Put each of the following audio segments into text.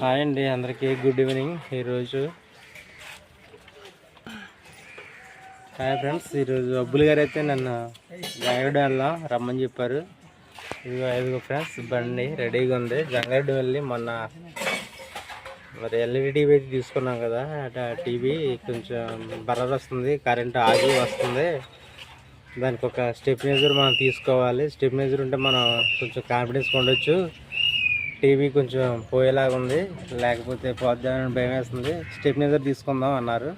Hi అండి అందరికీ good evening. ఈరోజు హాయ్ ఫ్రెండ్స్ ఈరోజు అబ్బుల్ గారు అయితే నన్ను జంగారెడ్డి వెళ్దాం రమ్మని చెప్పారు. ఇదిగో ఐదుగో ఫ్రెండ్స్ బండి రెడీగా ఉంది. జంగారెడ్డి వెళ్ళి మొన్న మరి ఎల్ఈడి టీవీ అయితే తీసుకున్నాం కదా అటు టీవీ కొంచెం బర్రర్ వస్తుంది కరెంట్ ఆగి వస్తుంది. దానికి ఒక స్టెప్ మేజర్ మనం తీసుకోవాలి. స్టెప్ మేజర్ ఉంటే మనం కొంచెం కాన్ఫిడెన్స్ ఉండొచ్చు. టీవీ కొంచెం పోయేలాగా ఉంది. లేకపోతే పోద్దామని భయం వేస్తుంది స్టెప్ మీద తీసుకుందాం అన్నారు.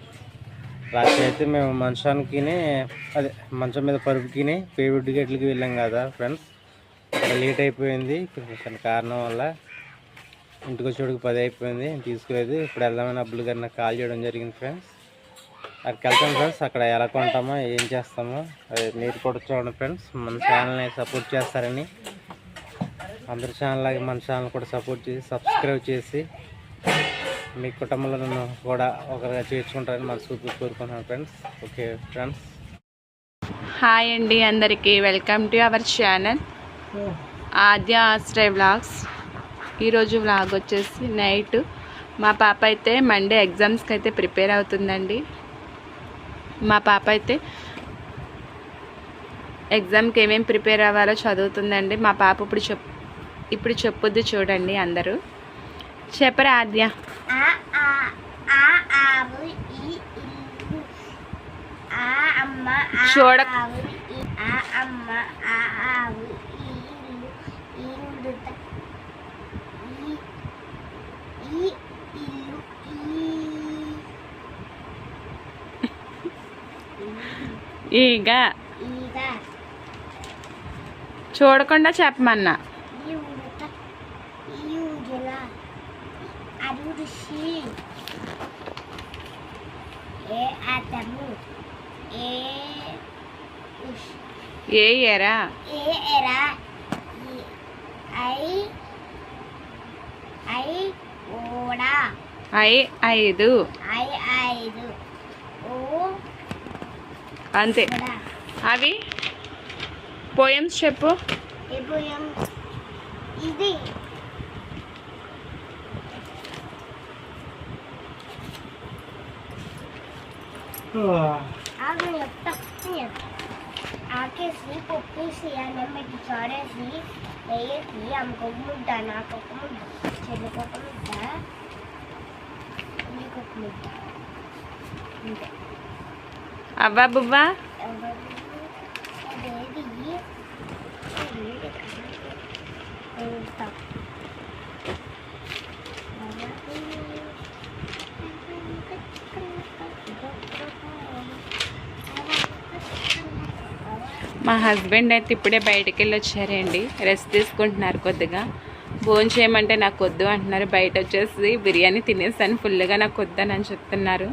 రాత్రి అయితే మేము మంచానికి అదే మంచం మీద పరుపుకి పేవిడ్ గేట్లకి వెళ్ళాం కదా ఫ్రెండ్స్. లేట్ అయిపోయింది. కొంచెం కారణం వల్ల ఇంటికి వచ్చేటికి పది అయిపోయింది. తీసుకోలేదు. ఇప్పుడు వెళ్దామని అబ్బులు గారు నాకు కాల్ చేయడం జరిగింది ఫ్రెండ్స్. అక్కడికి వెళ్తాం ఫ్రెండ్స్. అక్కడ ఎలా కొంటామో ఏం చేస్తామో అదే మీరు కూడా చూడండి ఫ్రెండ్స్. మన ఛానల్ని సపోర్ట్ చేస్తారని. అందరి ఛానల్ లాగే మన ఛానల్ కూడా సపోర్ట్ చేసి సబ్స్క్రైబ్ చేసి మీ కుటుంబంలో నన్ను కూడా ఒకరిగా చేర్చుకుంటారని మనస్ఫూర్తిగా కోరుకుంటున్నాను ఫ్రెండ్స్ ఓకే ఫ్రెండ్స్ హాయ్ అండి అందరికీ. Welcome to our channel Aadya Ashraya vlogs ఈరోజు వ్లాగ్ వచ్చేసి నైట్ మా పాప అయితే మండే ఎగ్జామ్స్కి అయితే ప్రిపేర్ అవుతుందండి. మా పాప అయితే ఎగ్జామ్కి ఏమేమి ప్రిపేర్ అవ్వాలో చదువుతుందండి. మా పాప ఇప్పుడు చెప్ ఇప్పుడు చెప్పుద్ది చూడండి అందరూ. చెప్పరా ఆద్య? చూడ- ఈగ. చూడకుండా చెప్పమన్నా ఈ మృత ఈ ఊగిల అరుషి ఏ అతము ఏ ఉష్ ఏ ఎరా? ఏ ఎరా ఐ ఐ ఓడా ఐ ఐదు. ఐ ఐదు ఓ అంతే. అవి? పోయమ్స్ చెప్పు. ఇది ఆగు చెప్తా ఆకేసి పప్పేసి అన్నం పెట్టి చాడేసి వేసి ఆమెకు ఒక ముద్ద నాకు ఒక ముద్ద చెల్లికి ఒక ముద్ద నీకు ఒక ముద్ద అంతే అవ్వా బువ్వా మా హస్బెండ్ అయితే ఇప్పుడే బయటకు వెళ్ళి వచ్చారండి రెస్ట్ తీసుకుంటున్నారు కొద్దిగా. భోజనం చేయమంటే నాకు వద్దు అంటున్నారు. బయట వచ్చేసి బిర్యానీ తినేసాను ఫుల్గా నాకు వద్దని అని చెప్తున్నారు.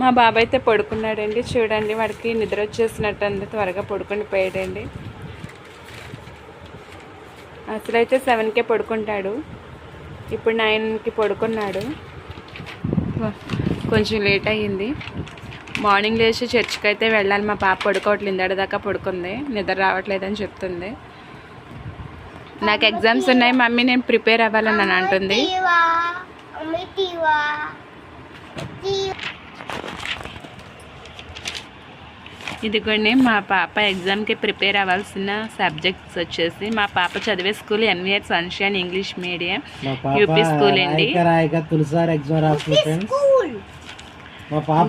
మా బాబాయ్ అయితే పడుకున్నాడండి. చూడండి వాడికి నిద్ర వచ్చేసినట్టు అంత త్వరగా పడుకుని పోయాడండి. అసలైతే సెవెన్కే పడుకుంటాడు. ఇప్పుడు నైన్కి పడుకున్నాడు. కొంచెం లేట్ అయ్యింది. మార్నింగ్ లేచి చర్చ్కి అయితే వెళ్ళాలి. మా పాప పడుకోవట్లేదు. ఇందడి దాకా పడుకుంది. నిద్ర రావట్లేదని చెప్తుంది. నాకు ఎగ్జామ్స్ ఉన్నాయి. మమ్మీ నేను ప్రిపేర్ అవ్వాలని అని అంటుంది. ఇదిగోండి. మా పాప ఎగ్జామ్కి ప్రిపేర్ అవ్వాల్సిన సబ్జెక్ట్స్ వచ్చేసి మా పాప చదివే school NVR sunshine English medium UP school అండి.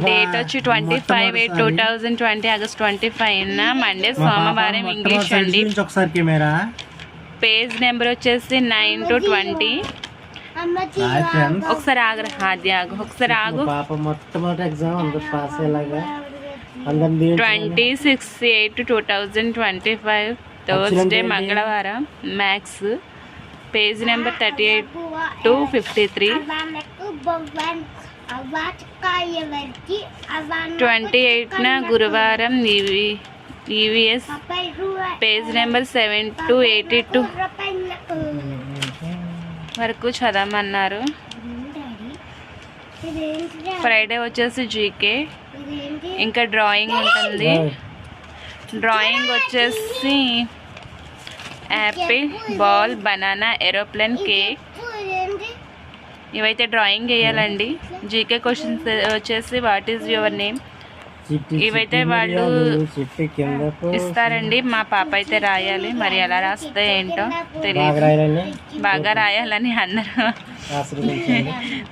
డేట్ వచ్చి twenty five eight two thousand twenty August twenty five Monday సోమవారం ఇంగ్లీష్ అండి. పేజ్ నెంబర్ వచ్చేసి నైన్ టు ట్వంటీ ఒకసారి ఆగు ఆది ఆగు. ఒకసారి ఆగు. మా పాప మొట్టమొదటి ఎగ్జామ్ అందరు పాస్ అయ్యేలాగా. అందరిని దీవించండి. Twenty six eight two thousand twenty five Thursday? మంగళవారం maths page number thirty eight to fifty three twenty ఎయిట్న గురువారం EV EVS page number seven to eighty two. వరకు చదవమన్నారు? ఫ్రైడే వచ్చేసి జీకే. ఇంకా డ్రాయింగ్ ఉంటుంది. డ్రాయింగ్. వచ్చేసి apple ball banana aeroplane cake. ఇవైతే drawing వేయాలండి. జీకే క్వశ్చన్స్ వచ్చేసి వాట్ ఈజ్ యువర్ నేమ్? ఇవైతే వాళ్ళు ఇస్తారండి. మా పాప అయితే రాయాలి. మరి ఎలా రాస్తే ఏంటో తెలియదు. బాగా రాయాలని అందరూ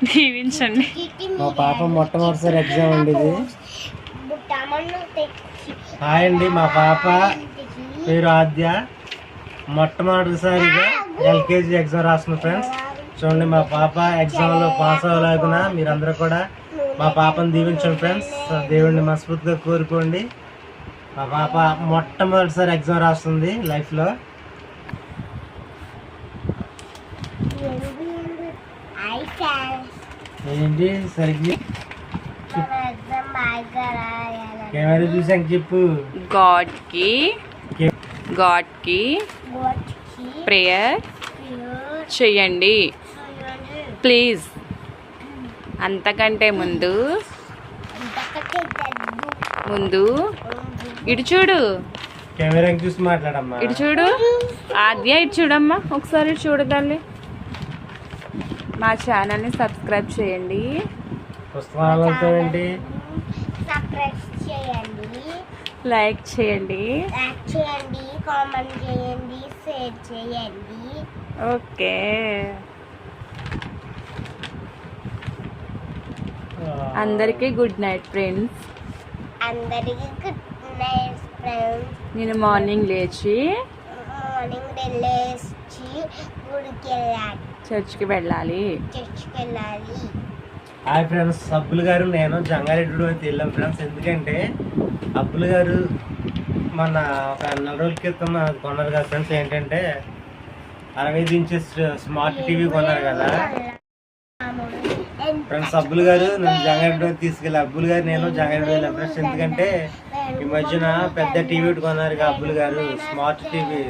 దీవించండి. మా పాప మొట్టమొదటిసారి ఎగ్జామ్ అండి హాయ్ అండి మా పాప. పేరు ఆద్య. మొట్టమొదటిసారిగా ఎల్కేజీ ఎగ్జామ్ రాస్తుంది ఫ్రెండ్స్ చూడండి మా పాప ఎగ్జామ్లో పాస్ అవ్వలేకున్నా మీరందరూ కూడా మా పాపను దీవించండి ఫ్రెండ్స్ దేవుడిని మనస్ఫూర్తిగా కోరుకోండి. మా పాప మొట్టమొదటిసారి ఎగ్జామ్ రాస్తుంది లైఫ్లో ఐ క్యాన్ ఏంటి సరిగ్గా కెమెరా చూసాక చెప్పు. గాడ్కి కే- గాడ్కి వాచ్కి ప్రేయర్ చెయ్యండి. ప్లీజ్. అంతకంటే ముందు. ముందు. ఇటు చూడు. కెమెరాకి చూసి మాట్లాడమ్మా. ఇటు చూడు. ఆద్య ఇటు చూడమ్మా. ఒకసారి ఇటు చూడు తల్లి. మా ఛానల్ని సబ్స్క్రైబ్ చేయండి. పుస్తకాలతో ఏంటి సబ్స్క్రైబ్ చేయండి. లైక్ చేయండి. లైక్ చేయండి కామెంట్ చేయండి షేర్ చేయండి. ఓకే. అందరికీ గుడ్ నైట్ ఫ్రెండ్స్ అందరికీ గుడ్ నైట్ ఫ్రెండ్స్ నేను మార్నింగ్ లేచి మార్నింగ్ వెళ్ళేసి గుడికి వెళ్ళాలి. చర్చ్కి వెళ్ళాలి. చర్చ్కి వెళ్ళాలి. హాయ్ ఫ్రెండ్స్ అబ్బులు గారు నేను జంగారెడ్డి అయితే వెళ్ళాం ఫ్రెండ్స్ ఎందుకంటే అబ్బులు గారు మన ఒక నెల రోజుల క్రితం కొన్నారు కదా ఫ్రెండ్స్ ఏంటంటే అరవై ఇంచెస్ స్మార్ట్ టీవీ కొన్నారు కదా. ఫ్రెండ్స్ అబ్బుల్ గారు నన్ను జంగారెడ్డి తీసుకెళ్ళి అబ్బుల్ గారు నేను జంగారెడ్డి వెళ్ళాం ఫ్రెండ్స్. ఎందుకంటే ఈ మధ్యన పెద్ద టీవీ కొన్నారు అబ్బుల్ గారు smart TV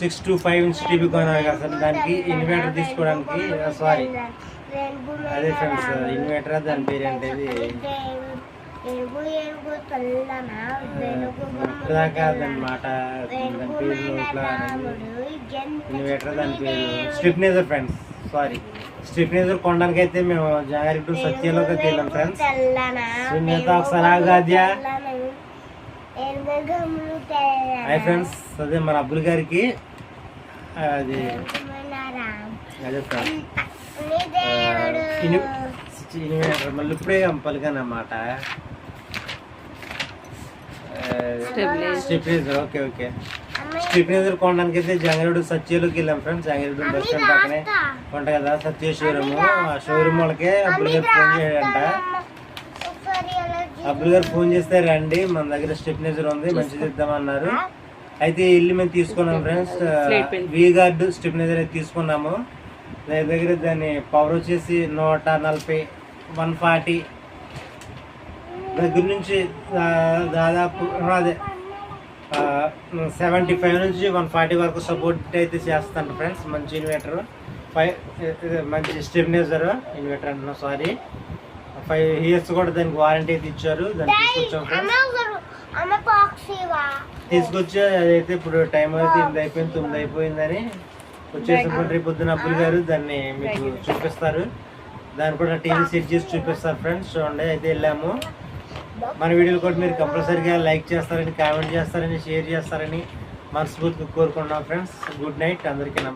six to five inch TV కొన్నారు కదా దానికి ఇన్వర్టర్ తీసుకోవడానికి సారీ అదే ఫ్రెండ్స్ ఇన్వర్టర్ దాని పేరు అంటే ఎరుగు దాకా దాని పేరు ఇన్వర్టర్ దాని పేరు. స్ట్రిప్నేజర్ ఫ్రెండ్స్ సారీ స్ట్రిప్నేజర్ కొనడానికి అయితే మేము జాగ్రత్త సత్యలోకి వెళ్ళాం ఫ్రెండ్స్ సునీత ఒకసారి ఆగాద్యా? హాయ్ ఫ్రెండ్స్ అదే మన అబ్బుల్ గారికి అది అదే ఫ్రెండ్స్ మళ్ళీ ఇప్పుడే పలికానమాట Stabilizer. Stabiliser okay okay. Stabiliser కొనడానికి అయితే జంగరుడు సత్యలోకి వెళ్ళాం ఫ్రెండ్స్ జంగరుడు బస్ స్టాండ్ పక్కనే ఉంటాయి కదా సత్య షోరూమ్ ఆ షోరూమ్ వాళ్ళకే అబ్బుల్ గారు ఫోన్ చేయాడంట. అబ్బుల్ గారు ఫోన్ చేస్తే రండి మన దగ్గర స్టెప్నేజర్ ఉంది మంచిది ఇద్దామన్నారు అయితే ఇల్లు మేము తీసుకున్నాం ఫ్రెండ్స్. వి గార్డ్ స్టెప్నేజర్ అయితే తీసుకున్నాము. దగ్గర దగ్గర దాని పవర్ వచ్చేసి నూట నలభై వన్ ఫార్టీ. దగ్గర నుంచి దాదాపు అదే సెవెంటీ ఫైవ్ నుంచి వన్ ఫార్టీ వరకు సపోర్ట్ అయితే చేస్తాను ఫ్రెండ్స్ మంచి ఇన్వర్టర్ ఫైవ్ మంచి స్టెబినైజర్ ఇన్వర్టర్ అంటున్నా సారీ ఫైవ్ ఇయర్స్ కూడా దానికి వారంటీ అయితే ఇచ్చారు. దాన్ని తీసుకొచ్చాం ఫ్రెండ్స్ తీసుకొచ్చి అదైతే ఇప్పుడు టైం అయితే ఎనిమిది అయిపోయింది తొమ్మిది అయిపోయిందని. వచ్చేసినప్పుడు రేపు పొద్దున అబ్బులు గారు దాన్ని మీకు చూపిస్తారు. దాన్ని కూడా టీవీ సెట్ చేసి చూపిస్తారు ఫ్రెండ్స్ చూడండి అయితే వెళ్ళాము. మన వీడియోలు కూడా మీరు కంపల్సరీగా లైక్ చేస్తారని కామెంట్ చేస్తారని షేర్ చేస్తారని మనస్ఫూర్తిగా కోరుకుంటున్నాం ఫ్రెండ్స్. Good night. అందరికీ నమస్కారం